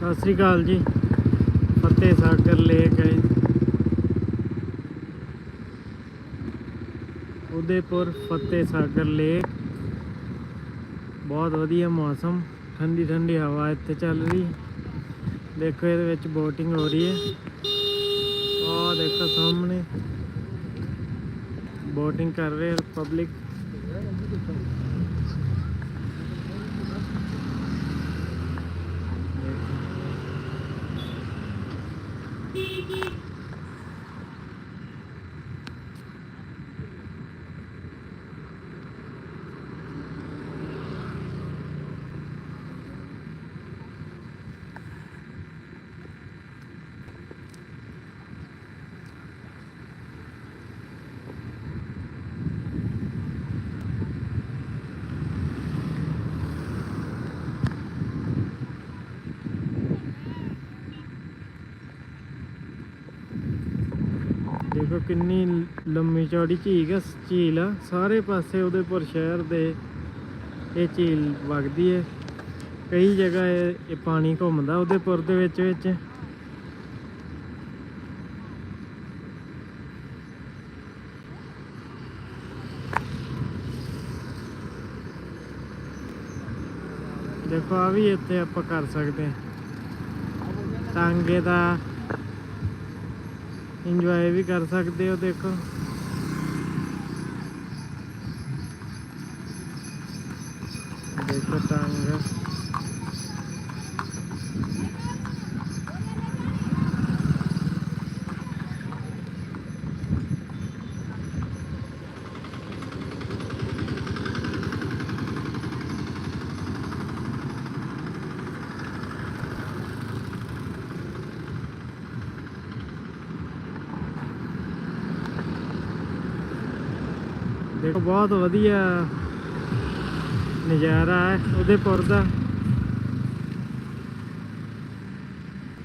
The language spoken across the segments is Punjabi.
ਸਤਿ ਸ੍ਰੀ ਅਕਾਲ ਜੀ। ਫਤਿਹ ਸਾਗਰ ਲੇਕ ਹੈ ਉਦੇਪੁਰ ਫਤਿਹ ਸਾਗਰ ਲੇਕ ਬਹੁਤ ਵਧੀਆ ਮੌਸਮ। ਠੰਡੀ ਠੰਡੀ ਹਵਾ ਇੱਥੇ ਚੱਲ ਰਹੀ। ਦੇਖੋ ਇਹਦੇ ਵਿੱਚ ਬੋਟਿੰਗ ਹੋ ਰਹੀ ਹੈ। ਆਹ ਦੇਖੋ ਸਾਹਮਣੇ। ਬੋਟਿੰਗ ਕਰ ਰਹੇ ਪਬਲਿਕ 滴滴 ਦੇਖੋ ਕਿੰਨੀ ਲੰਮੀ ਚੌੜੀ ਝੀਲ ਆ ਝੀਲ ਆ। ਸਾਰੇ ਪਾਸੇ ਉਦੇਪੁਰ ਸ਼ਹਿਰ ਦੇ ਇਹ ਝੀਲ ਵਗਦੀ ਹੈ ਕਈ ਜਗ੍ਹਾ ਇਹ ਪਾਣੀ ਘੁੰਮਦਾ ਉਦੇਪੁਰ ਦੇ ਵਿੱਚ ਵਿੱਚ। ਦੇਖੋ ਆ ਵੀ ਇੱਥੇ ਆਪਾਂ ਕਰ ਸਕਦੇ ਹਾਂ। ਟਾਂਗੇ ਦਾ ਇੰਜੋਏ ਵੀ ਕਰ ਸਕਦੇ ਹੋ ਦੇਖੋ। ਦੇਖੋ ਟਾਂਗਾ ਦੇਖੋ, ਬਹੁਤ ਵਧੀਆ ਨਜ਼ਾਰਾ ਹੈ ਉਦੇਪੁਰ ਦਾ।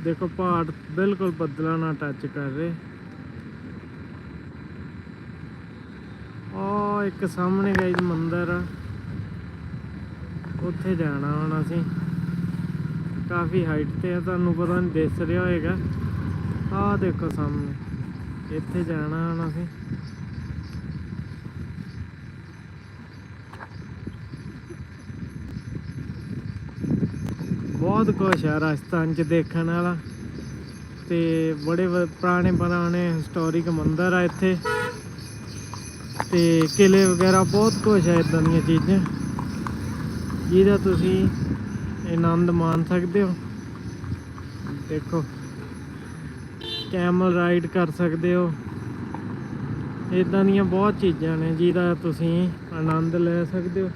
ਦੇਖੋ, ਪਹਾੜ ਬਿਲਕੁਲ ਬੱਦਲਾਂ ਨਾਲ ਟੱਚ ਕਰ ਰਹੇ। ਆ ਇੱਕ ਸਾਹਮਣੇ ਗਾਈਜ਼ ਮੰਦਿਰ ਆ। ਉੱਥੇ ਜਾਣਾ ਹੁਣ ਅਸੀਂ ਕਾਫੀ ਹਾਈਟ ਤੇ ਆ, ਤੁਹਾਨੂੰ ਪਤਾ ਨਹੀਂ ਦਿਸ ਰਿਹਾ ਹੋਏਗਾ। ਆਹ ਦੇਖੋ ਸਾਹਮਣੇ, ਇੱਥੇ ਜਾਣਾ ਹੁਣ ਅਸੀਂ ਬਹੁਤ ਕੁਛ ਆ ਰਾਜਸਥਾਨ ਚ ਦੇਖਣ ਵਾਲਾ। ਤੇ ਬੜੇ ਪੁਰਾਣੇ ਪੁਰਾਣੇ ਹਿਸਟੋਰਿਕ ਮੰਦਰ ਆ ਇੱਥੇ। ਤੇ ਕਿਲੇ ਵਗੈਰਾ ਬਹੁਤ ਕੁਛ ਹੈ ਇਦਾਂ ਦੀਆਂ ਚੀਜ਼ਾਂ। ਜਿਹਦਾ ਤੁਸੀਂ ਆਨੰਦ ਮਾਣ ਸਕਦੇ ਹੋ। ਦੇਖੋ ਕੈਮਲ ਰਾਈਡ ਕਰ ਸਕਦੇ ਹੋ। ਇਦਾਂ ਦੀਆਂ ਬਹੁਤ ਚੀਜ਼ਾਂ ਨੇ ਜਿਹਦਾ ਤੁਸੀਂ ਆਨੰਦ ਲੈ ਸਕਦੇ ਹੋ।